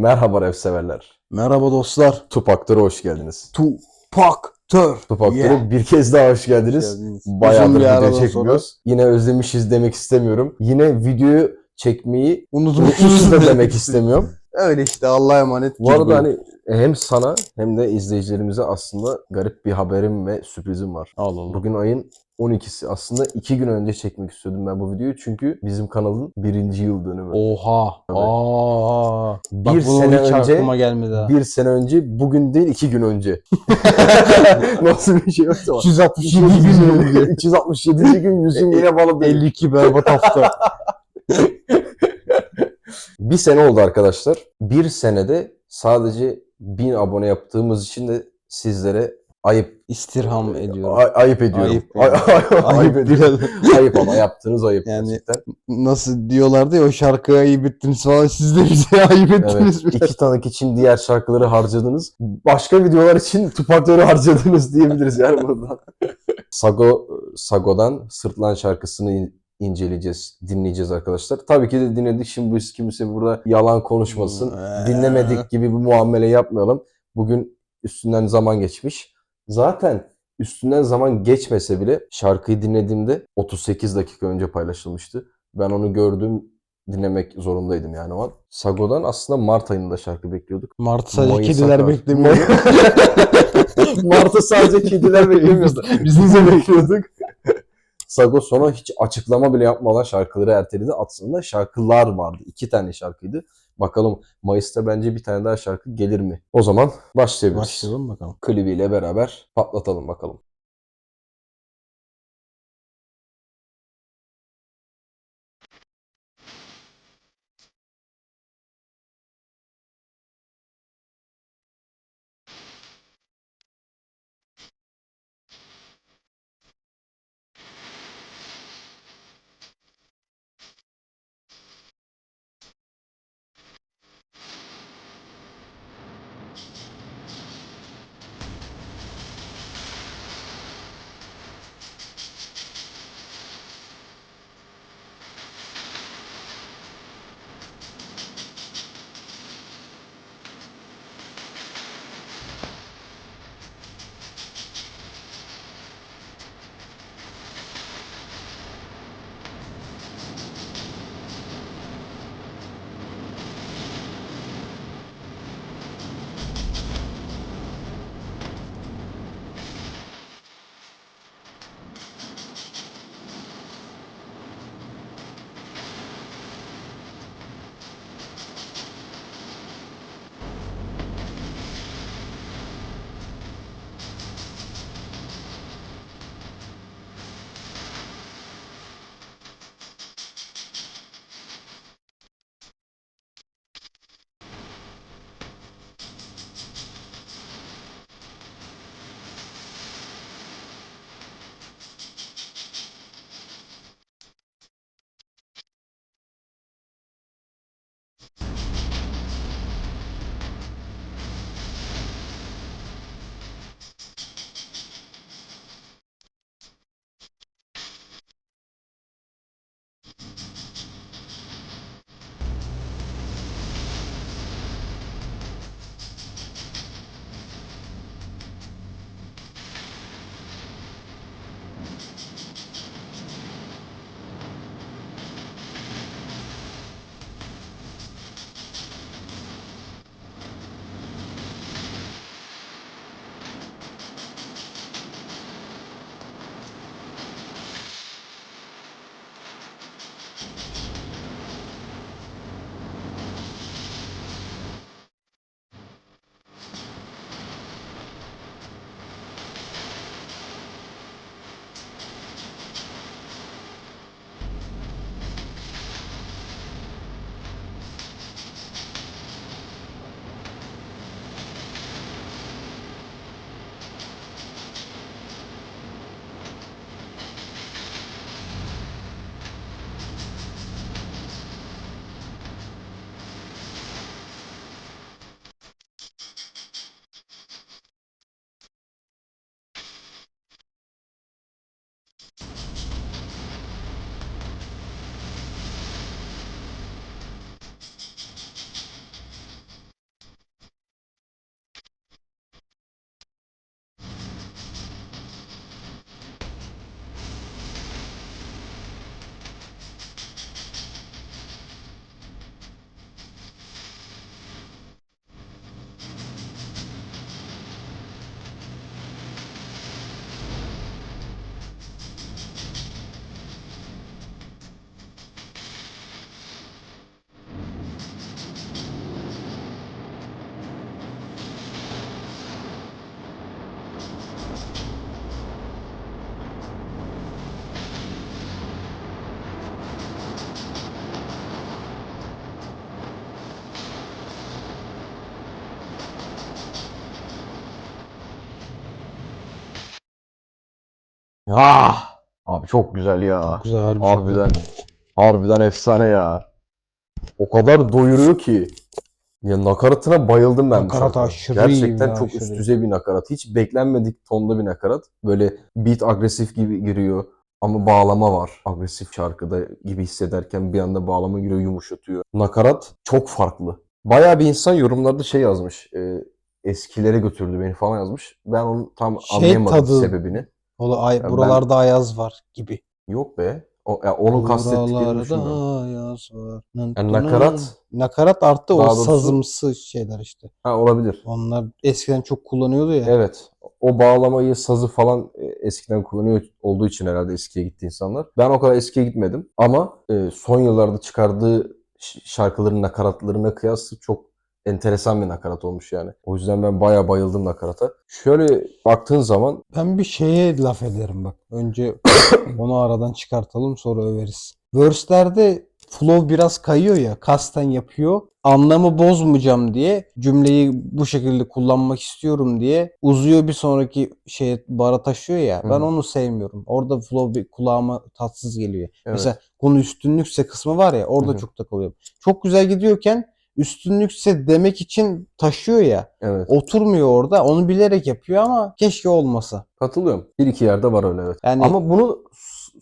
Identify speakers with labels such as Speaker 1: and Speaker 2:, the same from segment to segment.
Speaker 1: Merhaba rap severler.
Speaker 2: Merhaba dostlar.
Speaker 1: Tupak'lara hoş geldiniz.
Speaker 2: Tupaktör.
Speaker 1: Tupak'lara
Speaker 2: Yeah.
Speaker 1: bir kez daha hoş geldiniz.
Speaker 2: geldiniz.
Speaker 1: Bayağıdır
Speaker 2: bir
Speaker 1: video
Speaker 2: aradan
Speaker 1: çekmiyoruz. Yine özlemişiz demek istemiyorum. Yine videoyu çekmeyi
Speaker 2: Unutmuşuz
Speaker 1: unutmuşuz da demek istemiyorum.
Speaker 2: Öyle işte Allah'a emanet.
Speaker 1: Bu arada hani hem sana hem de izleyicilerimize aslında garip bir haberim ve sürprizim var.
Speaker 2: Allah Allah.
Speaker 1: Bugün ayın 12'si. Aslında iki gün önce çekmek istiyordum ben bu videoyu. Çünkü bizim kanalın birinci yıl dönümü.
Speaker 2: Oha.
Speaker 1: Tabii.
Speaker 2: Aa. Bak
Speaker 1: bir sene
Speaker 2: hiç
Speaker 1: önce
Speaker 2: aklıma gelmedi ha.
Speaker 1: bir sene önce bugün değil iki gün önce. Nasıl bir şey yoksa.
Speaker 2: 367 gün oldu.
Speaker 1: 367. gün yüzüm yine balı değil.
Speaker 2: 52 berbat hafta.
Speaker 1: Bir sene oldu arkadaşlar. Bir senede sadece 1000 abone yaptığımız için de sizlere ayıp
Speaker 2: İstirham ediyorum.
Speaker 1: ay- ayıp ediyorum.
Speaker 2: Ayıp
Speaker 1: Ay- ay- ayıp ediyorum.
Speaker 2: Ayıp.
Speaker 1: ama yaptığınız ayıp
Speaker 2: Yani-
Speaker 1: gerçekten.
Speaker 2: Nasıl diyorlardı ya o şarkıyı ayıp ettiniz falan siz de bize ayıp ettiniz.
Speaker 1: Evet. İki tanık için diğer şarkıları harcadınız. Başka videolar için Tupak'ları harcadınız diyebiliriz yani buradan. Sago Sago'dan Sırtlan şarkısını in- inceleyeceğiz, dinleyeceğiz arkadaşlar. Tabii ki de dinledik. Şimdi bu kimse burada yalan konuşmasın.
Speaker 2: Hmm,
Speaker 1: Dinlemedik gibi bir muamele yapmayalım. Bugün üstünden zaman geçmiş. Zaten üstünden zaman geçmese bile şarkıyı dinlediğimde 38 dakika önce paylaşılmıştı. Ben onu gördüm, dinlemek zorundaydım yani o an. Sago'dan aslında Mart ayında şarkı bekliyorduk.
Speaker 2: Mart sadece
Speaker 1: Mayıs
Speaker 2: kediler beklemiyor.
Speaker 1: Mart'ta sadece kediler beklemiyordu. Biz de bekliyorduk. Sago sonra hiç açıklama bile yapmadan şarkıları erteledi. Aslında şarkılar vardı. İki tane şarkıydı. Bakalım Mayıs'ta bence bir tane daha şarkı gelir mi? O zaman başlayabiliriz.
Speaker 2: Başlayalım bakalım.
Speaker 1: Klibiyle beraber patlatalım bakalım. Ah! Abi çok güzel ya.
Speaker 2: Güzel harbi.
Speaker 1: Harbiden. Harbiden efsane ya. O kadar doyuruyor ki. Ya nakaratına bayıldım ben.
Speaker 2: Nakarat aşırı
Speaker 1: Gerçekten
Speaker 2: ya,
Speaker 1: çok
Speaker 2: aşırı
Speaker 1: üst düzey bir nakarat. Hiç beklenmedik tonda bir nakarat. Böyle beat agresif gibi giriyor. Ama bağlama var. Agresif şarkıda gibi hissederken bir anda bağlama giriyor yumuşatıyor. Nakarat çok farklı. Bayağı bir insan yorumlarda şey yazmış. E, eskilere götürdü beni falan yazmış. Ben onu tam
Speaker 2: Şey
Speaker 1: anlayamadım
Speaker 2: tadı-
Speaker 1: sebebini.
Speaker 2: O da ay,
Speaker 1: ben-
Speaker 2: buralarda ayaz var gibi.
Speaker 1: Yok be. O, ya onu kastettiklerini
Speaker 2: Buralarda ayaz var.
Speaker 1: Yani nakarat
Speaker 2: Nakarat arttı o
Speaker 1: doğrusu-
Speaker 2: sazımsı şeyler işte.
Speaker 1: ha, olabilir.
Speaker 2: Onlar eskiden çok kullanıyordu ya.
Speaker 1: Evet. O bağlamayı, sazı falan e, eskiden kullanıyor olduğu için herhalde eskiye gitti insanlar. Ben o kadar eskiye gitmedim. Ama e, son yıllarda çıkardığı ş- şarkıların nakaratlarına kıyasla çok enteresan bir nakarat olmuş yani. O yüzden ben bayağı bayıldım nakarata. Şöyle baktığın zaman
Speaker 2: Ben bir şeye laf ederim bak. Önce onu aradan çıkartalım sonra överiz. Verse'lerde flow biraz kayıyor ya. Kasten yapıyor. Anlamı bozmayacağım diye cümleyi bu şekilde kullanmak istiyorum diye uzuyor bir sonraki şeye bara taşıyor ya. Ben
Speaker 1: hı.
Speaker 2: onu sevmiyorum. Orada flow bir kulağıma tatsız geliyor. Mesela konu üstünlükse kısmı var ya orada
Speaker 1: hı.
Speaker 2: çok takılıyorum. Çok güzel gidiyorken üstünlükse demek için taşıyor ya.
Speaker 1: evet.
Speaker 2: Oturmuyor orada. Onu bilerek yapıyor ama keşke olmasa.
Speaker 1: Katılıyorum. Bir iki yerde var öyle evet.
Speaker 2: Yani
Speaker 1: Ama bunu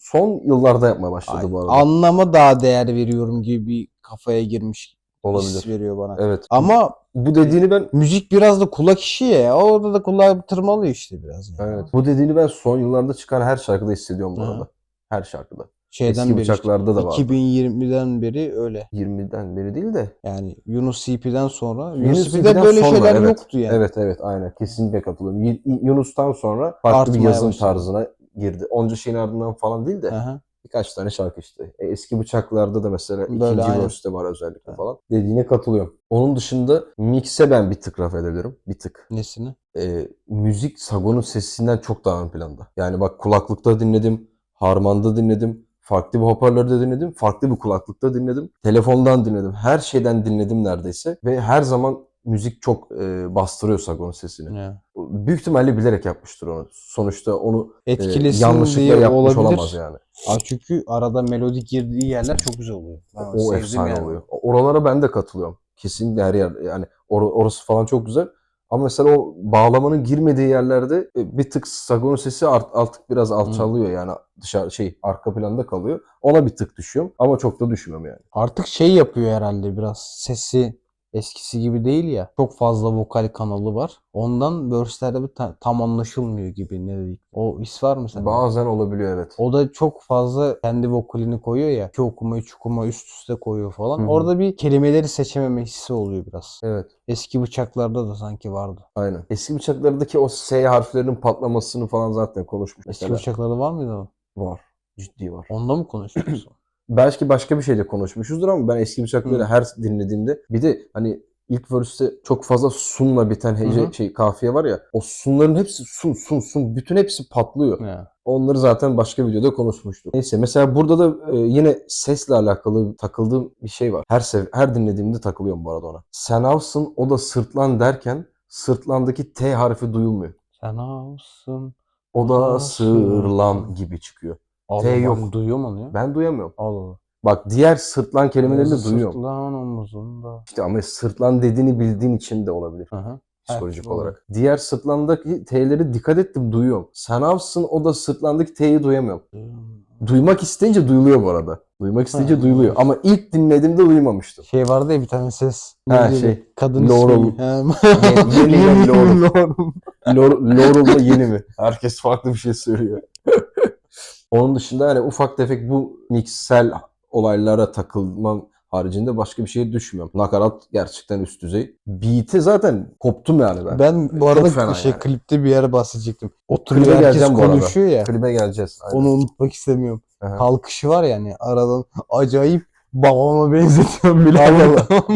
Speaker 1: son yıllarda yapmaya başladı bu arada.
Speaker 2: anlama daha değer veriyorum gibi bir kafaya girmiş his
Speaker 1: Olabilir.
Speaker 2: veriyor bana.
Speaker 1: Evet.
Speaker 2: Ama
Speaker 1: bu dediğini ben
Speaker 2: müzik biraz da kulak işi ya. Orada da kulağı tırmalıyor işte biraz. yani.
Speaker 1: evet. Bu dediğini ben son yıllarda çıkan her şarkıda hissediyorum bu arada. Her şarkıda.
Speaker 2: Şeyden
Speaker 1: Eski
Speaker 2: beri
Speaker 1: bıçaklarda da vardı.
Speaker 2: 2020'den beri öyle.
Speaker 1: 20'den beri değil de.
Speaker 2: Yani Yunus CP'den sonra.
Speaker 1: Yunus
Speaker 2: Yunus CP'de böyle
Speaker 1: sonra,
Speaker 2: şeyler
Speaker 1: evet.
Speaker 2: yoktu yani.
Speaker 1: Evet evet aynen kesinlikle katılıyorum. Yunus'tan sonra farklı bir
Speaker 2: Artmaya
Speaker 1: yazım
Speaker 2: başladı.
Speaker 1: tarzına girdi. Onca şeyin ardından falan değil de
Speaker 2: Aha.
Speaker 1: birkaç tane şarkı işte. E, eski bıçaklarda da mesela
Speaker 2: Böyle,
Speaker 1: ikinci
Speaker 2: aynen.
Speaker 1: verse'te var özellikle falan. Dediğine katılıyorum. Onun dışında mix'e ben bir tık raf edebilirim. Bir tık.
Speaker 2: Nesini?
Speaker 1: E, müzik Sagon'un sesinden çok daha ön planda. Yani bak kulaklıkta dinledim, harmanda dinledim, farklı bir hoparlörde dinledim, farklı bir kulaklıkta dinledim, telefondan dinledim, her şeyden dinledim neredeyse ve her zaman müzik çok e, bastırıyor Sagon'un sesini.
Speaker 2: Ya.
Speaker 1: Büyük ihtimalle bilerek yapmıştır onu. Sonuçta onu e, yanlışlıkla
Speaker 2: diye
Speaker 1: yapmış
Speaker 2: olabilir.
Speaker 1: olamaz yani.
Speaker 2: Aa, çünkü arada melodi girdiği yerler çok güzel oluyor. Ben
Speaker 1: O efsane
Speaker 2: yani.
Speaker 1: oluyor. Oralara ben de katılıyorum. Kesinlikle her yer yani or- orası falan çok güzel. Ama mesela o bağlamanın girmediği yerlerde e, bir tık Sagon'un sesi art- artık biraz alçalıyor yani dışarı şey arka planda kalıyor. Ona bir tık düşüyorum ama çok da düşmüyorum yani.
Speaker 2: Artık şey yapıyor herhalde biraz sesi eskisi gibi değil ya. Çok fazla vokal kanalı var. Ondan verse'lerde bir ta- tam anlaşılmıyor gibi ne dedik. O his var mı sende?
Speaker 1: Bazen olabiliyor evet.
Speaker 2: O da çok fazla kendi vokalini koyuyor ya. İki okuma, üç okuma üst üste koyuyor falan.
Speaker 1: Hı hı.
Speaker 2: Orada bir kelimeleri seçememe hissi oluyor biraz.
Speaker 1: Evet.
Speaker 2: Eski bıçaklarda da sanki vardı.
Speaker 1: Aynen. Eski bıçaklardaki o S harflerinin patlamasını falan zaten konuşmuş.
Speaker 2: Eski
Speaker 1: Mesela.
Speaker 2: bıçaklarda var mıydı o?
Speaker 1: Var. Ciddi var.
Speaker 2: Onda mı konuşuyorsun?
Speaker 1: Belki başka bir şeyde konuşmuşuzdur ama ben eski bıçakları her dinlediğimde bir de hani ilk verse'te çok fazla sunla biten hece
Speaker 2: Hı hı.
Speaker 1: şey kafiye var ya o sunların hepsi sun sun sun bütün hepsi patlıyor.
Speaker 2: ya.
Speaker 1: Onları zaten başka videoda konuşmuştuk. Neyse mesela burada da e, yine sesle alakalı takıldığım bir şey var. Her sev her dinlediğimde takılıyorum bu arada ona. Sen avsın o da sırtlan derken sırtlandaki T harfi duyulmuyor.
Speaker 2: Sen alsın.
Speaker 1: O da sırlan. gibi çıkıyor.
Speaker 2: Allah
Speaker 1: T
Speaker 2: Allah,
Speaker 1: yok.
Speaker 2: Duyuyor mu onu ya?
Speaker 1: Ben duyamıyorum.
Speaker 2: Allah Allah.
Speaker 1: Bak diğer sırtlan kelimelerini de duyuyorum.
Speaker 2: Sırtlan omuzunda.
Speaker 1: İşte ama sırtlan dediğini bildiğin için de olabilir
Speaker 2: Aha.
Speaker 1: psikolojik
Speaker 2: Evet,
Speaker 1: olarak. Diğer sırtlandaki T'leri dikkat ettim duyuyorum. Sen avsın o da sırtlandaki T'yi duyamıyorum. Duymak isteyince duyuluyor bu arada. Duymak isteyince
Speaker 2: Ha.
Speaker 1: duyuluyor. Ama ilk dinlediğimde duymamıştım.
Speaker 2: Şey vardı ya bir tane ses.
Speaker 1: Ha, şey,
Speaker 2: Kadın
Speaker 1: Laurel. Yeni- Yeni Laurel.
Speaker 2: Laurel.
Speaker 1: Yeni mi? Herkes farklı bir şey söylüyor. Onun dışında hani ufak tefek bu miksel olaylara takılmam haricinde başka bir şeye düşmüyorum. Nakarat gerçekten üst düzey. Beat'i zaten koptum yani ben.
Speaker 2: Ben bu arada
Speaker 1: fena
Speaker 2: şey
Speaker 1: yani.
Speaker 2: klipte bir yere bahsedecektim. Oturuyor
Speaker 1: Klibe
Speaker 2: herkes konuşuyor ya.
Speaker 1: Klibe geleceğiz. Aynen.
Speaker 2: Onu unutmak istemiyorum.
Speaker 1: Aha.
Speaker 2: Kalkışı var yani aradan acayip babama benzetiyorum bile.
Speaker 1: Allah?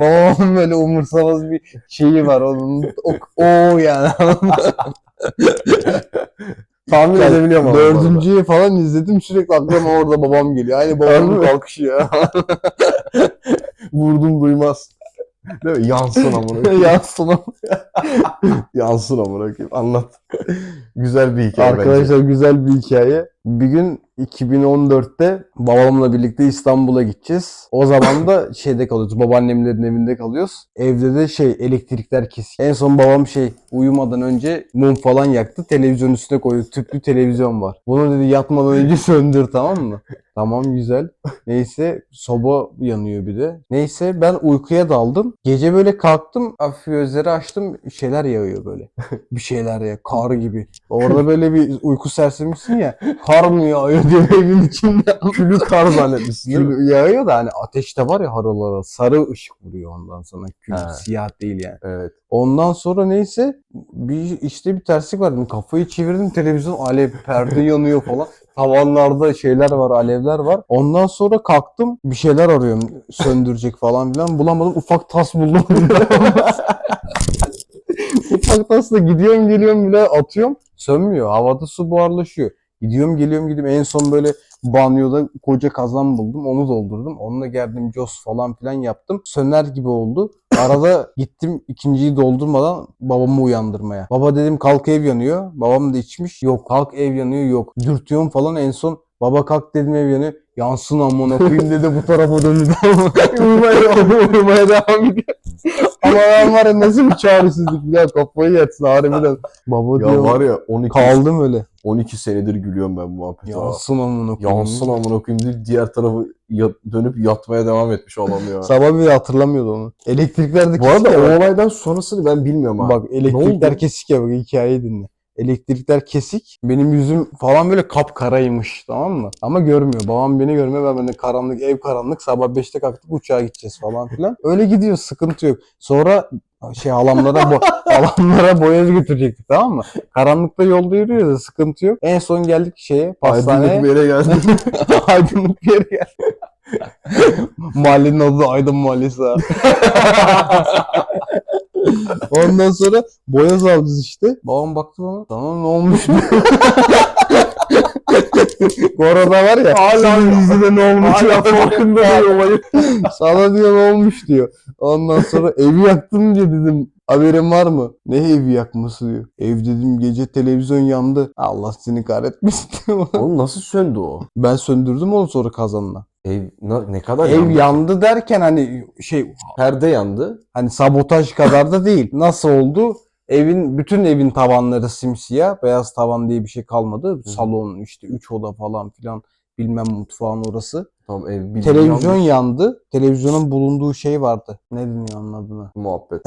Speaker 2: Babamın böyle umursamaz bir şeyi var onun. O, o yani.
Speaker 1: Tahmin
Speaker 2: Yani
Speaker 1: edebiliyorum ama.
Speaker 2: Dördüncüyü falan izledim sürekli aklıma orada babam geliyor. Aynı babamın kalkışı ya.
Speaker 1: Vurdum duymaz. Değil mi? Yansın amına koyayım.
Speaker 2: Yansın ama.
Speaker 1: Yansın amına koyayım. Anlat. Güzel bir hikaye bence.
Speaker 2: Arkadaşlar güzel bir hikaye. Bir gün 2014'te babamla birlikte İstanbul'a gideceğiz. O zaman da şeyde kalıyoruz. Babaannemlerin evinde kalıyoruz. Evde de şey elektrikler kesik. En son babam şey uyumadan önce mum falan yaktı. Televizyon üstüne koydu. Tüplü televizyon var. Bunu dedi yatmadan önce söndür tamam mı? Tamam güzel. Neyse soba yanıyor bir de. Neyse ben uykuya daldım. Gece böyle kalktım. Hafif gözleri açtım. Şeyler yağıyor böyle. bir şeyler ya. Kar gibi. Orada böyle bir uyku sersemmişsin ya. Kar mı yağıyor diye evin içinde.
Speaker 1: Külü kar zannetmişsin değil mi?
Speaker 2: Kül yağıyor da hani ateşte var ya harıl. Sarı ışık vuruyor ondan sonra. Kül siyah değil yani.
Speaker 1: Evet.
Speaker 2: Ondan sonra neyse bir işte bir terslik var. Kafayı çevirdim televizyon alev perde yanıyor falan. Tavanlarda şeyler var, alevler var. Ondan sonra kalktım bir şeyler arıyorum söndürecek falan filan. Bulamadım. Ufak tas buldum. Ufak tasla gidiyorum geliyorum bile atıyorum. Sönmüyor. Havada su buharlaşıyor. Gidiyorum geliyorum gidiyorum. En son böyle banyoda koca kazan buldum. Onu doldurdum. Onunla geldim jos falan filan yaptım. Söner gibi oldu. Arada gittim ikinciyi doldurmadan babamı uyandırmaya. Baba dedim kalk ev yanıyor. Babam da içmiş. Yok kalk ev yanıyor yok. Dürtüyorum falan en son baba kalk dedim ev yanıyor. Yansın amına koyayım dedi bu tarafa döndü. uyumaya, uyumaya devam ediyor. Ama ben var ya nasıl bir çaresizlik ya kafayı yatsın harbiden. Baba
Speaker 1: Ya
Speaker 2: diyor.
Speaker 1: var ya 12,
Speaker 2: Kaldım öyle.
Speaker 1: 12 senedir gülüyorum ben bu muhabbete.
Speaker 2: Yansın amına koyayım.
Speaker 1: Yansın amına koyayım deyip diğer tarafı ya- dönüp yatmaya devam etmiş olan ya.
Speaker 2: Sabah bile hatırlamıyordu onu. Elektrikler de
Speaker 1: Bu arada o olaydan sonrasını ben bilmiyorum abi.
Speaker 2: Bak elektrikler kesik ya bak hikayeyi dinle. Elektrikler kesik. Benim yüzüm falan böyle kapkaraymış tamam mı? Ama görmüyor. Babam beni görmüyor. Ben böyle karanlık ev karanlık. Sabah 5'te kalktık uçağa gideceğiz falan filan. Öyle gidiyor sıkıntı yok. Sonra şey halamlara bo halamlara boyacı götürecektik tamam mı? Karanlıkta yolda yürüyoruz da sıkıntı yok. En son geldik şeye pastaneye.
Speaker 1: Aydınlık bir yere geldi.
Speaker 2: Aydınlık bir yere gel. Mahallenin adı da Aydın Mahallesi ha. Ondan sonra boyaz alacağız işte. Babam baktı bana. Tamam ne olmuş arada var ya. Hala dizide ne olmuş ya.
Speaker 1: farkında değil olayı.
Speaker 2: Sana diyor ne olmuş diyor. Ondan sonra evi yaktım diye dedim. Haberin var mı? Ne evi yakması diyor. Ev dedim gece televizyon yandı. Allah seni kahretmesin diyor.
Speaker 1: Oğlum nasıl söndü o?
Speaker 2: Ben söndürdüm onu sonra kazanla.
Speaker 1: Ev na- ne kadar
Speaker 2: Ev
Speaker 1: yandı?
Speaker 2: yandı derken hani şey
Speaker 1: Perde yandı.
Speaker 2: hani sabotaj kadar da değil. Nasıl oldu? Evin bütün evin tavanları simsiyah. Beyaz tavan diye bir şey kalmadı. Salon işte 3 oda falan filan bilmem mutfağın orası.
Speaker 1: Tamam ev bildiğin
Speaker 2: Televizyon
Speaker 1: yandı.
Speaker 2: yandı. Televizyonun bulunduğu şey vardı. Ne deniyor onun adına?
Speaker 1: Muhabbet.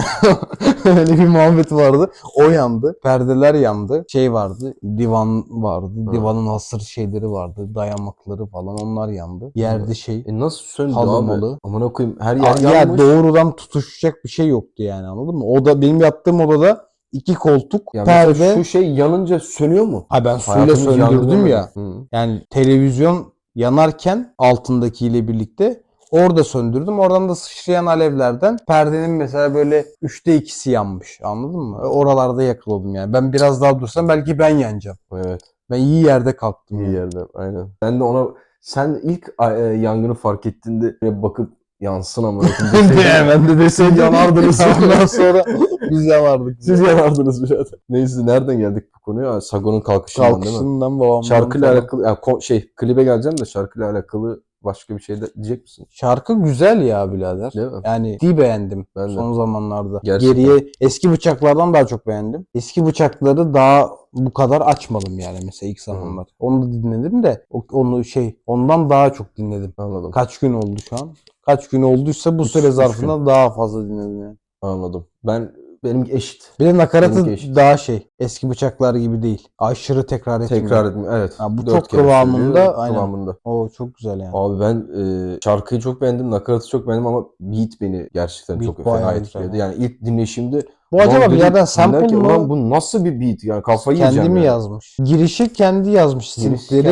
Speaker 2: Öyle bir muhabbet vardı. O yandı. Perdeler yandı. Şey vardı. Divan vardı.
Speaker 1: Hı.
Speaker 2: Divanın hasır şeyleri vardı. Dayamakları falan onlar yandı. Yerde şey.
Speaker 1: E nasıl söndü
Speaker 2: Halı
Speaker 1: abi? Amına koyayım her
Speaker 2: Ya,
Speaker 1: yer yanmış.
Speaker 2: doğrudan tutuşacak bir şey yoktu yani anladın mı? O da benim yattığım odada iki koltuk,
Speaker 1: Ya
Speaker 2: perde.
Speaker 1: şu şey yanınca sönüyor mu?
Speaker 2: Ha ben suyla
Speaker 1: Hayatımız
Speaker 2: söndürdüm ya.
Speaker 1: Hı.
Speaker 2: Yani televizyon yanarken altındakiyle birlikte orada söndürdüm. Oradan da sıçrayan alevlerden perdenin mesela böyle üçte ikisi yanmış. Anladın mı? Oralarda yakaladım yani. Ben biraz daha dursam belki ben yanacağım.
Speaker 1: Evet.
Speaker 2: Ben iyi yerde kalktım.
Speaker 1: İyi
Speaker 2: yani.
Speaker 1: yerden. Aynen. Sen de ona sen ilk e, yangını fark ettiğinde bakıp yansın deseydin-
Speaker 2: ben de deseydin
Speaker 1: yanardınız.
Speaker 2: Ondan sonra biz yanardık.
Speaker 1: Siz yanardınız birader. Neyse nereden geldik bu konuya? Sagon'un kalkışından değil mi?
Speaker 2: Kalkışından babamdan
Speaker 1: Şarkıyla alakalı, yani şey klibe geleceğim de şarkıyla alakalı başka bir şey de diyecek misin?
Speaker 2: Şarkı güzel ya birader.
Speaker 1: Değil mi?
Speaker 2: Yani di beğendim
Speaker 1: Ben de.
Speaker 2: son zamanlarda.
Speaker 1: Gerçekten.
Speaker 2: Geriye eski bıçaklardan daha çok beğendim. Eski bıçakları daha bu kadar açmadım yani mesela ilk zamanlar. Onu da dinledim de onu şey ondan daha çok dinledim.
Speaker 1: Anladım.
Speaker 2: Kaç gün oldu şu an? Kaç gün olduysa bu süre zarfında daha fazla dinledim yani.
Speaker 1: Anladım. Ben benim eşit.
Speaker 2: Bir de nakaratı
Speaker 1: eşit.
Speaker 2: daha şey eski bıçaklar gibi değil. Aşırı tekrar etmiyor.
Speaker 1: Tekrar etmiyor. Evet.
Speaker 2: Ha, bu
Speaker 1: Dört
Speaker 2: çok
Speaker 1: kere
Speaker 2: kıvamında,
Speaker 1: söylüyor,
Speaker 2: aynen.
Speaker 1: Kıvamında.
Speaker 2: O çok güzel yani.
Speaker 1: Abi ben e, şarkıyı çok beğendim, nakaratı çok beğendim ama beat beni gerçekten
Speaker 2: Beat
Speaker 1: çok
Speaker 2: bayağı
Speaker 1: fena
Speaker 2: güzel.
Speaker 1: etkiledi. Yani ilk dinleyişimde
Speaker 2: Bu acaba
Speaker 1: "Lan
Speaker 2: bir
Speaker 1: dedim,
Speaker 2: yerden sample
Speaker 1: dinlerken,
Speaker 2: mı?
Speaker 1: "Ulan bu nasıl bir beat? Yani kafayı
Speaker 2: Kendi
Speaker 1: yiyeceğim
Speaker 2: mi
Speaker 1: yani.
Speaker 2: yazmış? Girişi kendi yazmış
Speaker 1: Girişi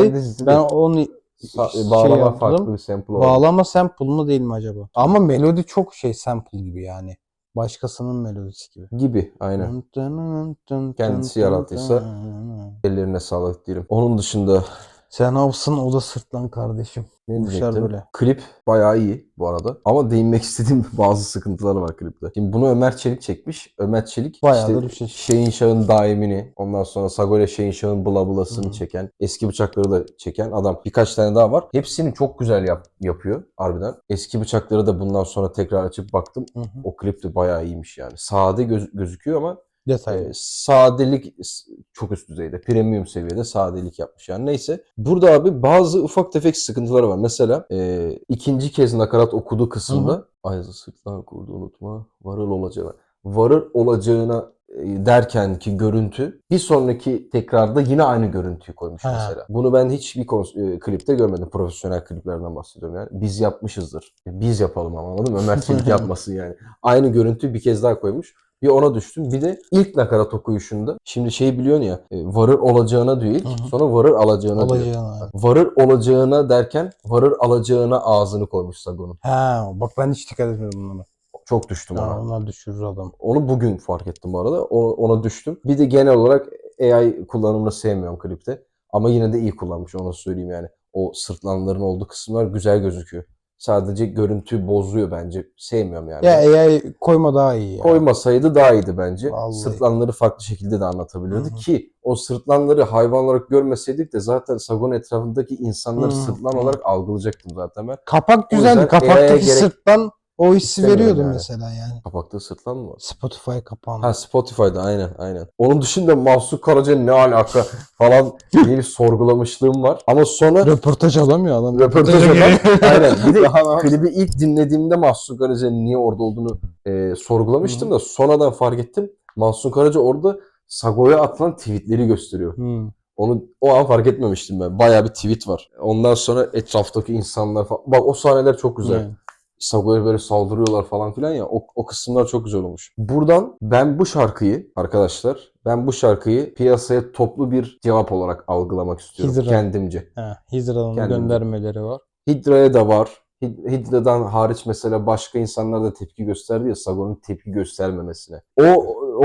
Speaker 2: Ben onu
Speaker 1: Sa-
Speaker 2: şey
Speaker 1: bağlama
Speaker 2: yaptım.
Speaker 1: farklı bir sample oldu.
Speaker 2: Bağlama sample mı değil mi acaba? Ama melodi çok şey sample gibi yani. Başkasının melodisi gibi.
Speaker 1: gibi aynen. Kendisi yarattıysa Ellerine sağlık diyelim. Onun dışında
Speaker 2: Sen House'ın o da sırtlan kardeşim.
Speaker 1: Ne diyecektim?
Speaker 2: böyle.
Speaker 1: Klip bayağı iyi bu arada. Ama değinmek istediğim bazı sıkıntılar var klipte. Şimdi bunu Ömer Çelik çekmiş. Ömer Çelik
Speaker 2: Bayağıdır bir
Speaker 1: işte
Speaker 2: şey.
Speaker 1: Şeyin Şah'ın daimini, ondan sonra Sagole Şeyin Şah'ın bula bulasını
Speaker 2: Hı.
Speaker 1: çeken, eski bıçakları da çeken adam. Birkaç tane daha var. Hepsini çok güzel yap, yapıyor harbiden. Eski bıçakları da bundan sonra tekrar açıp baktım.
Speaker 2: Hı hı.
Speaker 1: O klip de bayağı iyiymiş yani. Sade göz- gözüküyor ama
Speaker 2: Detay.
Speaker 1: e, sadelik çok üst düzeyde. Premium seviyede sadelik yapmış yani. Neyse. Burada abi bazı ufak tefek sıkıntıları var. Mesela e, ikinci kez nakarat okuduğu kısımda Ayza sırtlan kurdu unutma. Varıl olacağına. Varır olacağına e, derken ki görüntü bir sonraki tekrarda yine aynı görüntüyü koymuş
Speaker 2: Ha.
Speaker 1: mesela. Bunu ben hiçbir e, klipte görmedim. Profesyonel kliplerden bahsediyorum yani. Biz yapmışızdır. Biz yapalım ama anladın mı? Ömer Çelik yapmasın yani. Aynı görüntüyü bir kez daha koymuş. Bir ona düştüm. Bir de ilk nakarat okuyuşunda şimdi şey biliyorsun ya e, varır olacağına değil
Speaker 2: Hı hı.
Speaker 1: sonra varır alacağına diyor.
Speaker 2: Olacağına.
Speaker 1: Varır olacağına derken varır alacağına ağzını koymuş Sagon'un.
Speaker 2: Ha, bak ben hiç dikkat etmedim bunlara.
Speaker 1: Çok düştüm
Speaker 2: Ya,
Speaker 1: ona.
Speaker 2: onlar düşürür adam.
Speaker 1: Onu bugün fark ettim bu arada. Ona düştüm. Bir de genel olarak AI kullanımını sevmiyorum klipte. Ama yine de iyi kullanmış onu söyleyeyim yani. O sırtlanların olduğu kısımlar güzel gözüküyor. Sadece görüntü bozuyor bence. Sevmiyorum yani.
Speaker 2: Ya AI koyma daha iyi ya.
Speaker 1: Koymasaydı daha iyiydi bence.
Speaker 2: Vallahi.
Speaker 1: Sırtlanları farklı şekilde de anlatabilirdi
Speaker 2: Hı hı.
Speaker 1: ki o sırtlanları hayvan olarak görmeseydik de zaten Sagon etrafındaki insanları
Speaker 2: Hı hı.
Speaker 1: sırtlan olarak algılayacaktım zaten ben.
Speaker 2: Kapak güzeldi. Kapaktaki
Speaker 1: gerek
Speaker 2: sırttan o hissi
Speaker 1: istemiyorum
Speaker 2: veriyordu
Speaker 1: yani.
Speaker 2: mesela yani.
Speaker 1: Kapakta sırtlan mı var?
Speaker 2: Spotify kapağında.
Speaker 1: Ha Spotify'da aynen aynen. Onun dışında Mahsun Karaca ne alaka falan diye bir sorgulamışlığım var. Ama sonra
Speaker 2: Röportaj alamıyor adam.
Speaker 1: röportaj
Speaker 2: Röportaja giriyor.
Speaker 1: aynen. Bir de klibi ilk dinlediğimde Mahsun Karaca'nın niye orada olduğunu e, sorgulamıştım da sonradan fark ettim. Mahsun Karaca orada Sago'ya atılan tweetleri gösteriyor.
Speaker 2: Hmm.
Speaker 1: Onu o an fark etmemiştim ben. Bayağı bir tweet var. Ondan sonra etraftaki insanlar falan. Bak o sahneler çok güzel.
Speaker 2: Yani.
Speaker 1: Sago'ya böyle saldırıyorlar falan filan ya o, o kısımlar çok güzel olmuş. Buradan ben bu şarkıyı arkadaşlar ben bu şarkıyı piyasaya toplu bir cevap olarak algılamak istiyorum
Speaker 2: Hidra.
Speaker 1: kendimce.
Speaker 2: Hidra'nın
Speaker 1: Kendimce.
Speaker 2: göndermeleri var.
Speaker 1: Hidra'ya da var. Hid- Hidra'dan hariç mesela başka insanlar da tepki gösterdi ya Sago'nun tepki göstermemesine. O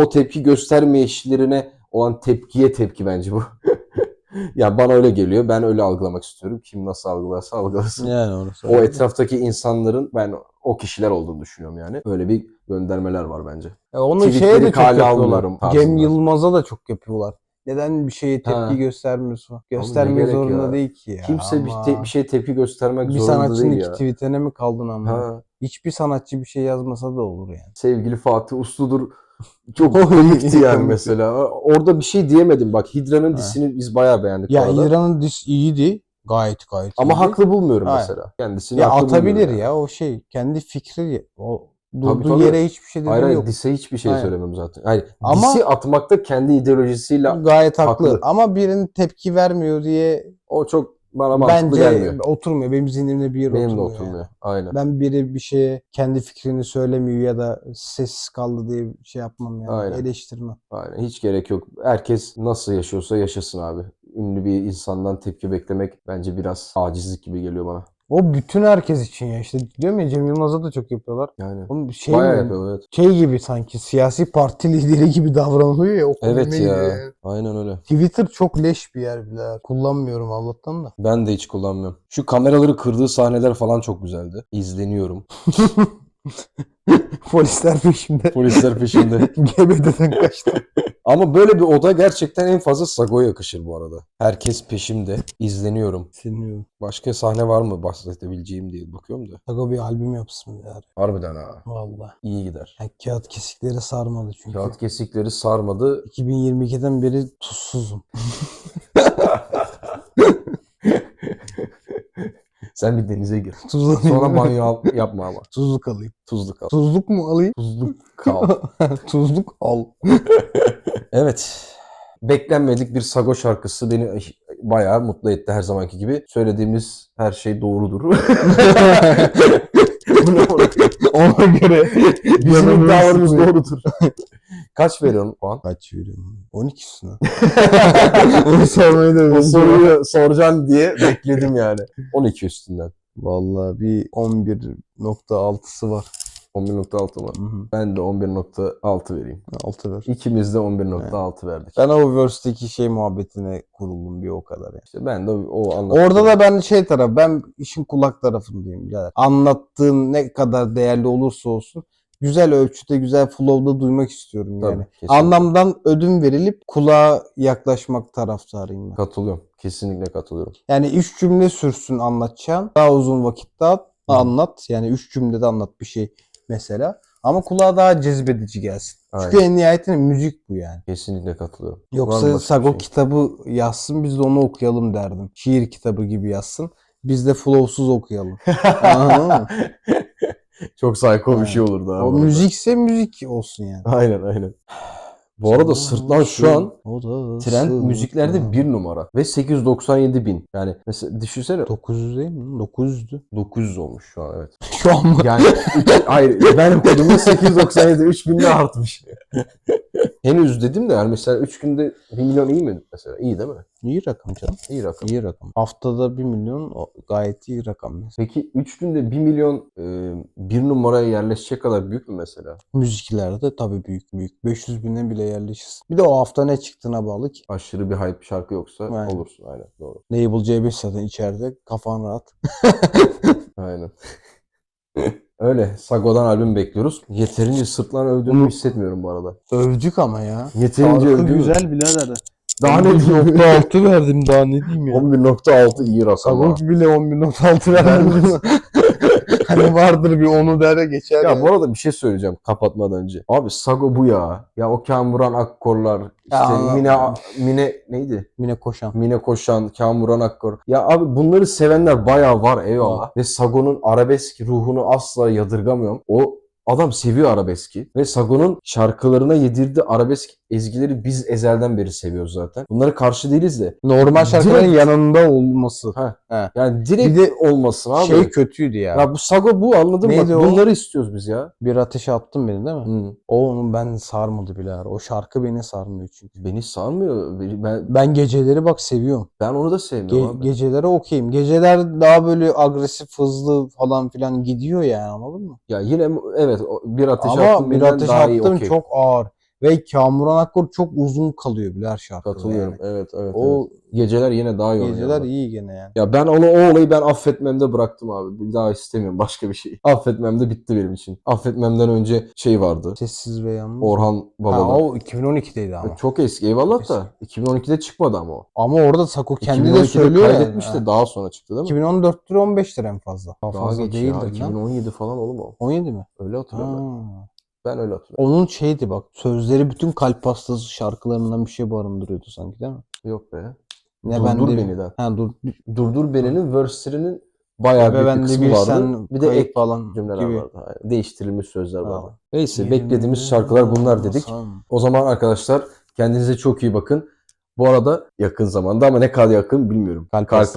Speaker 1: o tepki göstermeyişlerine olan tepkiye tepki bence bu. ya bana öyle geliyor. Ben öyle algılamak istiyorum. Kim nasıl algılarsa algılasın.
Speaker 2: Yani orası.
Speaker 1: O etraftaki insanların ben o kişiler olduğunu düşünüyorum yani. Öyle bir göndermeler var bence.
Speaker 2: Ya onu şeye de çok yapıyorlar. Cem Yılmaz'a da çok yapıyorlar. Neden bir şeye tepki
Speaker 1: Ha.
Speaker 2: göstermiyorsun?
Speaker 1: ne
Speaker 2: Gösterme
Speaker 1: gerek
Speaker 2: zorunda
Speaker 1: ya?
Speaker 2: değil ki ya.
Speaker 1: Kimse bir,
Speaker 2: ama.
Speaker 1: te- bir şey tepki göstermek
Speaker 2: bir
Speaker 1: zorunda
Speaker 2: sanatçının
Speaker 1: değil
Speaker 2: iki
Speaker 1: ya.
Speaker 2: tweetine mi kaldın ama?
Speaker 1: Ha,
Speaker 2: Hiçbir sanatçı bir şey yazmasa da olur yani.
Speaker 1: sevgili Fatih Uslu'dur. Çok komikti yani mesela. Orada bir şey diyemedim. Bak Hidra'nın
Speaker 2: Ha.
Speaker 1: dizisini biz bayağı beğendik
Speaker 2: Ya
Speaker 1: arada.
Speaker 2: İran'ın dis iyiydi. Gayet gayet
Speaker 1: Ama
Speaker 2: iyiydi.
Speaker 1: haklı bulmuyorum
Speaker 2: Hayır.
Speaker 1: mesela. Kendisini
Speaker 2: Ya
Speaker 1: haklı
Speaker 2: atabilir
Speaker 1: bulmuyorum
Speaker 2: ya o şey. Kendi fikri o
Speaker 1: Tabii,
Speaker 2: durduğu
Speaker 1: tabii.
Speaker 2: yere hiçbir şey dediği
Speaker 1: Hayır hayır
Speaker 2: yok.
Speaker 1: dise hiçbir şey
Speaker 2: Aynen.
Speaker 1: söylemem zaten. Hayır,
Speaker 2: Ama-
Speaker 1: disi atmakta kendi ideolojisiyle
Speaker 2: Gayet haklı.
Speaker 1: haklı.
Speaker 2: Ama birinin tepki vermiyor diye
Speaker 1: o çok bana mantıklı
Speaker 2: bence
Speaker 1: gelmiyor.
Speaker 2: oturmuyor. Benim zihnimde bir yer
Speaker 1: Benim de
Speaker 2: oturmuyor.
Speaker 1: oturmuyor.
Speaker 2: yani.
Speaker 1: Aynen.
Speaker 2: Ben biri bir şeye kendi fikrini söylemiyor ya da sessiz kaldı diye şey yapmam yani.
Speaker 1: Aynen.
Speaker 2: Eleştirmem.
Speaker 1: Aynen. Hiç gerek yok. Herkes nasıl yaşıyorsa yaşasın abi. Ünlü bir insandan tepki beklemek bence biraz acizlik gibi geliyor bana.
Speaker 2: O bütün herkes için ya. İşte diyorum ya Cem Yılmaz'a da çok yapıyorlar.
Speaker 1: Yani
Speaker 2: Oğlum şey
Speaker 1: bayağı
Speaker 2: mi?
Speaker 1: yapıyor evet.
Speaker 2: Şey gibi sanki siyasi parti lideri gibi davranılıyor ya. O
Speaker 1: Evet ya.
Speaker 2: yani.
Speaker 1: Aynen öyle.
Speaker 2: Twitter çok leş bir yer bile. Kullanmıyorum Allah'tan da.
Speaker 1: Ben de hiç kullanmıyorum. Şu kameraları kırdığı sahneler falan çok güzeldi. İzleniyorum.
Speaker 2: Polisler peşimde.
Speaker 1: Polisler peşinde.
Speaker 2: GBD'den kaçtı.
Speaker 1: Ama böyle bir oda gerçekten en fazla Sago'ya yakışır bu arada. Herkes peşimde. İzleniyorum.
Speaker 2: Sinmiyorum.
Speaker 1: Başka sahne var mı bahsedebileceğim diye bakıyorum da.
Speaker 2: Tago bir albüm yapsın yani.
Speaker 1: Harbiden ha.
Speaker 2: Vallahi.
Speaker 1: İyi gider.
Speaker 2: Yani kağıt kesikleri sarmadı çünkü.
Speaker 1: Kağıt kesikleri sarmadı.
Speaker 2: 2022'den beri tuzsuzum.
Speaker 1: Sen bir denize gir.
Speaker 2: Tuzlu
Speaker 1: Sonra banyo al- yapma ama.
Speaker 2: Tuzluk alayım.
Speaker 1: Tuzlu kal.
Speaker 2: Tuzluk mu alayım?
Speaker 1: Tuzlu kal.
Speaker 2: Tuzluk al.
Speaker 1: Evet. Beklenmedik bir Sago şarkısı beni bayağı mutlu etti her zamanki gibi. Söylediğimiz her şey doğrudur.
Speaker 2: Ona göre
Speaker 1: Bizim iddialarımız doğrudur. Kaç veriyorsun puan?
Speaker 2: Kaç veriyorum? 12 üstüne. Onu sormayı da
Speaker 1: O soruyu soracaksın diye bekledim yani. 12 üstünden.
Speaker 2: Vallahi bir 11.6'sı var.
Speaker 1: 11.6 mı? Ben de 11.6 vereyim.
Speaker 2: 6 ver.
Speaker 1: İkimiz de 11.6 verdik.
Speaker 2: Ben o verse'deki şey muhabbetine kuruldum bir o kadar yani.
Speaker 1: İşte ben de o anlattım.
Speaker 2: Orada da ben şey taraf, ben işin kulak tarafındayım birader. Anlattığın ne kadar değerli olursa olsun güzel ölçüde, güzel flow'da duymak istiyorum
Speaker 1: Tabii,
Speaker 2: yani.
Speaker 1: kesinlikle.
Speaker 2: Anlamdan ödün verilip kulağa yaklaşmak taraftarıyım ben.
Speaker 1: Katılıyorum. Kesinlikle katılıyorum.
Speaker 2: Yani üç cümle sürsün anlatacağın. Daha uzun vakit daha
Speaker 1: Hı.
Speaker 2: anlat. Yani üç cümlede anlat bir şey mesela. Ama kulağa daha cezbedici gelsin. Çünkü
Speaker 1: Aynen.
Speaker 2: en nihayetinde müzik bu yani.
Speaker 1: Kesinlikle katılıyorum.
Speaker 2: Yoksa Sago
Speaker 1: şey?
Speaker 2: kitabı yazsın biz de onu okuyalım derdim. Şiir kitabı gibi yazsın. Biz de flowsuz okuyalım.
Speaker 1: Çok psycho bir şey olurdu abi.
Speaker 2: o
Speaker 1: orada.
Speaker 2: müzikse müzik olsun yani.
Speaker 1: Aynen aynen. Bu arada Sırtlan şu an
Speaker 2: O da
Speaker 1: trend müziklerde bir numara. Ve 897 bin. Yani mesela düşünsene
Speaker 2: 900 değil mi? 900'dü.
Speaker 1: 900 olmuş şu an evet.
Speaker 2: Şu an mı?
Speaker 1: Yani üç, hayır ben okuduğumda 897 3000 de artmış. Henüz dedim de yani mesela 3 günde 1 milyon iyi mi mesela? İyi değil mi?
Speaker 2: İyi rakam canım.
Speaker 1: İyi rakam.
Speaker 2: İyi rakam. Haftada 1 milyon o gayet iyi rakam mesela.
Speaker 1: Peki 3 günde 1 milyon e, bir numaraya yerleşecek kadar büyük mü mesela?
Speaker 2: Müziklerde tabii büyük büyük. 500 bine bile yerleşiriz. Bir de o hafta ne çıktığına bağlı ki.
Speaker 1: Aşırı bir hype şarkı yoksa
Speaker 2: Aynen.
Speaker 1: olursun aynen doğru.
Speaker 2: Label C5 zaten içeride. Kafan rahat.
Speaker 1: Aynen. Öyle. Sago'dan albüm bekliyoruz. Yeterince sırtlan övdüğümü hissetmiyorum bu arada.
Speaker 2: Övdük ama ya.
Speaker 1: Yeterince
Speaker 2: Şarkı
Speaker 1: övdüm.
Speaker 2: güzel birader.
Speaker 1: Daha ne diyeyim?
Speaker 2: 11.6 verdim daha ne diyeyim ya.
Speaker 1: 11.6 iyi rakam.
Speaker 2: Sagok bile 11.6 verdim. hani vardır bir onu der geçer
Speaker 1: Ya
Speaker 2: ya.
Speaker 1: bu arada bir şey söyleyeceğim kapatmadan önce. Abi Sago bu ya. Ya o Kamuran Akkorlar, işte
Speaker 2: Ya,
Speaker 1: Mine Mine neydi?
Speaker 2: Mine koşan.
Speaker 1: Mine Koşan, Kamuran Akkor. Ya abi bunları sevenler bayağı var eyvallah. Ve Sago'nun arabesk ruhunu asla yadırgamıyorum. O adam seviyor arabeski. Ve Sago'nun şarkılarına yedirdiği arabesk ezgileri biz ezelden beri seviyoruz zaten. Bunlara karşı değiliz de.
Speaker 2: Normal şarkıların
Speaker 1: Direkt-
Speaker 2: yanında olması.
Speaker 1: Yani direkt
Speaker 2: Bir de
Speaker 1: olmasın abi.
Speaker 2: Şey kötüydü ya.
Speaker 1: ya bu Sago bu anladın
Speaker 2: Neydi
Speaker 1: mı?
Speaker 2: o?
Speaker 1: Bunları istiyoruz biz ya.
Speaker 2: Bir ateşe attın beni değil mi?
Speaker 1: Hı.
Speaker 2: O onu ben sarmadı bile. O şarkı beni sarmıyor çünkü.
Speaker 1: Beni sarmıyor. Ben
Speaker 2: Ben geceleri bak seviyorum.
Speaker 1: ben onu da
Speaker 2: Ge-
Speaker 1: sevmiyorum abi.
Speaker 2: gecelere okeyim. Geceler daha böyle agresif, hızlı falan filan gidiyor yani anladın mı?
Speaker 1: Ya yine evet bir ateş
Speaker 2: Ama
Speaker 1: attım
Speaker 2: bir
Speaker 1: benden
Speaker 2: ateş
Speaker 1: daha iyi
Speaker 2: attım
Speaker 1: okey.
Speaker 2: çok ağır. Ve Kamuran Akkor çok uzun kalıyor bile her şarkıda.
Speaker 1: Katılıyorum.
Speaker 2: yani.
Speaker 1: Evet evet.
Speaker 2: O
Speaker 1: evet. Geceler yine daha iyi
Speaker 2: geceler iyi gene yani.
Speaker 1: Ya ben onu o olayı ben affetmemde bıraktım abi. Bir daha istemiyorum başka bir şey. Affetmemde bitti benim için. Affetmemden önce şey vardı.
Speaker 2: Sessiz ve yalnız.
Speaker 1: Orhan
Speaker 2: ha,
Speaker 1: Babadan.
Speaker 2: o 2012'deydi ama.
Speaker 1: Çok eski eyvallah da 2012'de çıkmadı ama o.
Speaker 2: Ama orada Sako kendi de
Speaker 1: 2012'de
Speaker 2: söylüyor yani.
Speaker 1: kaydetmiş de
Speaker 2: Ha.
Speaker 1: daha sonra çıktı değil mi?
Speaker 2: 2014'tür 15'tir en fazla. Daha,
Speaker 1: Daha
Speaker 2: fazla değildir lan.
Speaker 1: 2017 falan oğlum o.
Speaker 2: 17 mi?
Speaker 1: Öyle hatırlıyorum.
Speaker 2: Ha.
Speaker 1: Ben öyle hatırlıyorum.
Speaker 2: Onun şeydi bak sözleri bütün kalp hastası şarkılarından bir şey barındırıyordu sanki değil mi?
Speaker 1: Yok be.
Speaker 2: Ne
Speaker 1: Durdur
Speaker 2: bende
Speaker 1: Beni'den.
Speaker 2: Ha dur.
Speaker 1: Durdur Beni'nin verse'lerinin bayağı
Speaker 2: Ve
Speaker 1: büyük bir kısmı
Speaker 2: bir
Speaker 1: vardı.
Speaker 2: sen
Speaker 1: bir de ek
Speaker 2: falan
Speaker 1: cümleler
Speaker 2: gibi.
Speaker 1: vardı. Aynen. Değiştirilmiş sözler
Speaker 2: Ha.
Speaker 1: vardı. Neyse beklediğimiz şarkılar bunlar dedik.
Speaker 2: Olmasam.
Speaker 1: O zaman arkadaşlar kendinize çok iyi bakın. Bu arada yakın zamanda ama ne kadar yakın bilmiyorum.
Speaker 2: Kalp
Speaker 1: Kalp.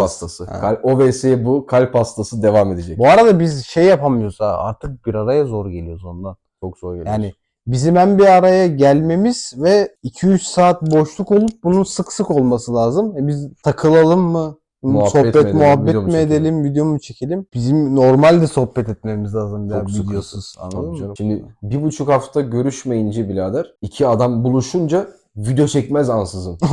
Speaker 1: Kalp, o vs bu kalp hastası devam edecek.
Speaker 2: Bu arada biz şey yapamıyoruz ha artık bir araya zor geliyoruz ondan.
Speaker 1: Çok zor geliyor.
Speaker 2: Yani bizim hem bir araya gelmemiz ve 2-3 saat boşluk olup bunun sık sık olması lazım. E biz takılalım mı?
Speaker 1: Muhabbet
Speaker 2: sohbet
Speaker 1: mi edelim,
Speaker 2: muhabbet mi
Speaker 1: çekelim?
Speaker 2: edelim, video mu çekelim? Bizim normalde sohbet etmemiz lazım ya
Speaker 1: Çok sıkıntı.
Speaker 2: videosuz. Anladın mı?
Speaker 1: canım. Şimdi bir buçuk hafta görüşmeyince birader iki adam buluşunca video çekmez ansızın.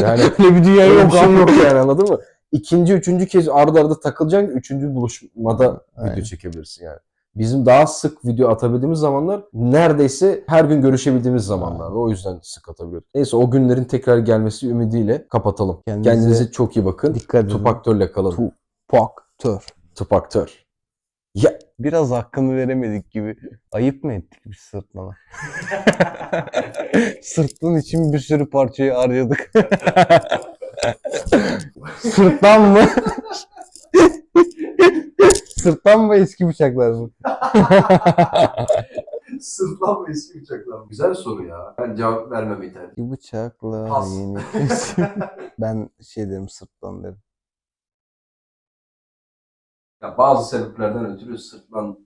Speaker 1: Yani
Speaker 2: Öyle bir dünya yok.
Speaker 1: şey yok yani anladın mı? İkinci, üçüncü kez arda arda takılacaksın. Üçüncü buluşmada
Speaker 2: Aynen.
Speaker 1: video çekebilirsin yani. Bizim daha sık video atabildiğimiz zamanlar neredeyse her gün görüşebildiğimiz zamanlar. O yüzden sık atabiliyoruz. Neyse o günlerin tekrar gelmesi ümidiyle kapatalım.
Speaker 2: Kendinize
Speaker 1: Kendinize, çok iyi bakın.
Speaker 2: Dikkat edin.
Speaker 1: Tupaktörle kalın.
Speaker 2: Tu- Faktör.
Speaker 1: Tupaktör. Ya
Speaker 2: Biraz hakkını veremedik gibi. Ayıp mı ettik biz sırtlana? Sırtlın için bir sürü parçayı harcadık. Sırtlan mı? Sırtlan mı eski bıçaklar mı?
Speaker 1: Sırtlan mı eski bıçaklar mı? Güzel soru ya. Ben cevap vermemeyi tercih
Speaker 2: Eski bıçaklar
Speaker 1: Pas.
Speaker 2: yeni kesim. Ben şey derim sırtlan derim.
Speaker 1: Ya bazı sebeplerden ötürü sırtlan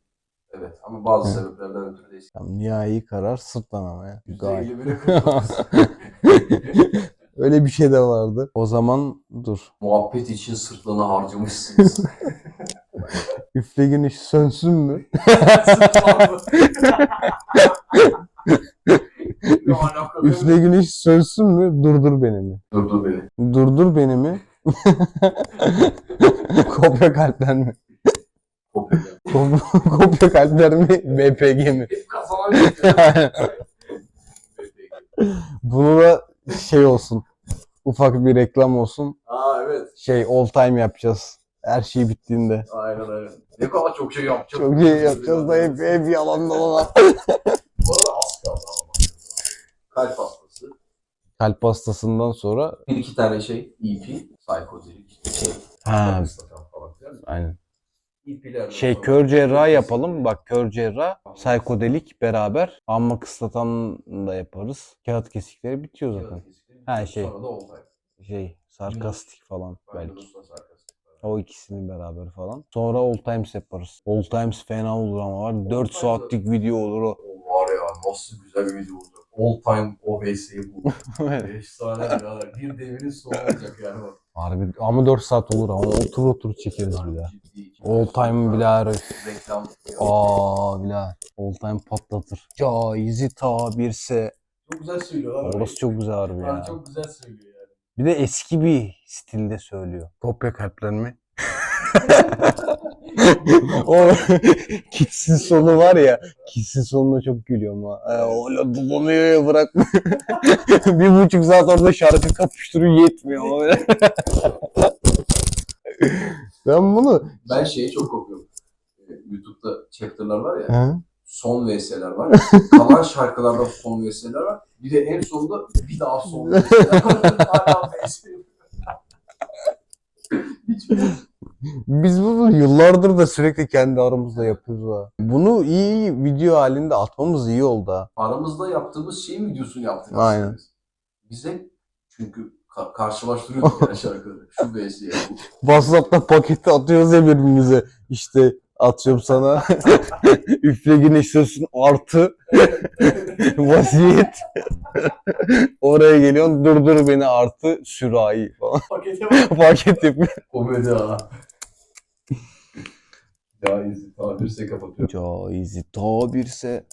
Speaker 1: evet ama bazı
Speaker 2: Hı.
Speaker 1: sebeplerden ötürü de eski.
Speaker 2: Tamam, nihai karar sırtlan ama ya. Gayet. Öyle bir şey de vardı. O zaman dur.
Speaker 1: Muhabbet için sırtlanı harcamışsınız.
Speaker 2: Üfle güneş sönsün mü? Üfle güneş sönsün mü? Durdur beni mi?
Speaker 1: Durdur beni.
Speaker 2: Durdur beni mi? Kopya kalpler mi? Kop- Kopya kalpler mi? BPG mi? Bunu da şey olsun. Ufak bir reklam olsun.
Speaker 1: Aa evet.
Speaker 2: Şey all time yapacağız. Her şey bittiğinde.
Speaker 1: Aynen aynen. Ne kadar çok şey yapacağız.
Speaker 2: Çok iyi yapacağız da hep, hep yalan dolan.
Speaker 1: Bu arada az kaldı ama. Kalp hastası.
Speaker 2: Kalp hastasından sonra
Speaker 1: Bir iki tane şey. EP. Psikodelik. Şey.
Speaker 2: ha,
Speaker 1: falan filan.
Speaker 2: aynen.
Speaker 1: EP'lerden
Speaker 2: Şey kör cerrah yapalım. Bak kör cerrah, psikodelik beraber. Amma kıslatan da yaparız. Kağıt kesikleri bitiyor zaten. Ha, şey.
Speaker 1: Sonra da.
Speaker 2: Şey sarkastik falan belki. O ikisini beraber falan. Sonra All Times yaparız. All Times fena olur ama var. 4 saatlik video olur o.
Speaker 1: O var ya nasıl güzel bir video olacak. All time OVS'yi bu. Efsane birader. Bir devrin sonu olacak yani bak.
Speaker 2: Harbi ama 4 saat olur ama otur otur çekeriz bir daha. All time bile
Speaker 1: Reklam.
Speaker 2: Aa bile All time patlatır. Caizi tabirse.
Speaker 1: Çok güzel söylüyor lan.
Speaker 2: Orası çok güzel harbi ya.
Speaker 1: çok güzel söylüyor.
Speaker 2: Bir de eski bir stilde söylüyor. Kopya kalplenme. o kitsin sonu var ya. Kitsin sonuna çok gülüyorum ha. E, öyle dolanıyor ya bırakma. bir buçuk saat orada şarkı kapıştırıyor yetmiyor. ben bunu
Speaker 1: Ben şeyi çok kopuyorum. Ee, YouTube'da chapter'lar var ya.
Speaker 2: Hı?
Speaker 1: Son VS'ler var. ya, Kalan şarkılarda son VS'ler var. Bir de en sonunda bir daha son
Speaker 2: Biz bunu yıllardır da sürekli kendi aramızda yapıyoruz ha. Bunu iyi video halinde atmamız iyi oldu ha.
Speaker 1: aramızda yaptığımız şeyin videosunu yaptık.
Speaker 2: Aynen.
Speaker 1: biz. Bize çünkü ka- karşılaştırıyorduk yani şarkıları. Şu VS'ye bu.
Speaker 2: WhatsApp'ta paketi atıyoruz ya birbirimize. İşte atıyorum sana üfle güneş sözün artı vasiyet. Oraya geliyorsun durdur beni artı sürahi falan.
Speaker 1: Pakete bak.
Speaker 2: Paket yapıyor.
Speaker 1: Komedi ha. Ya izi tabirse kapatıyorum.
Speaker 2: Caizi tabirse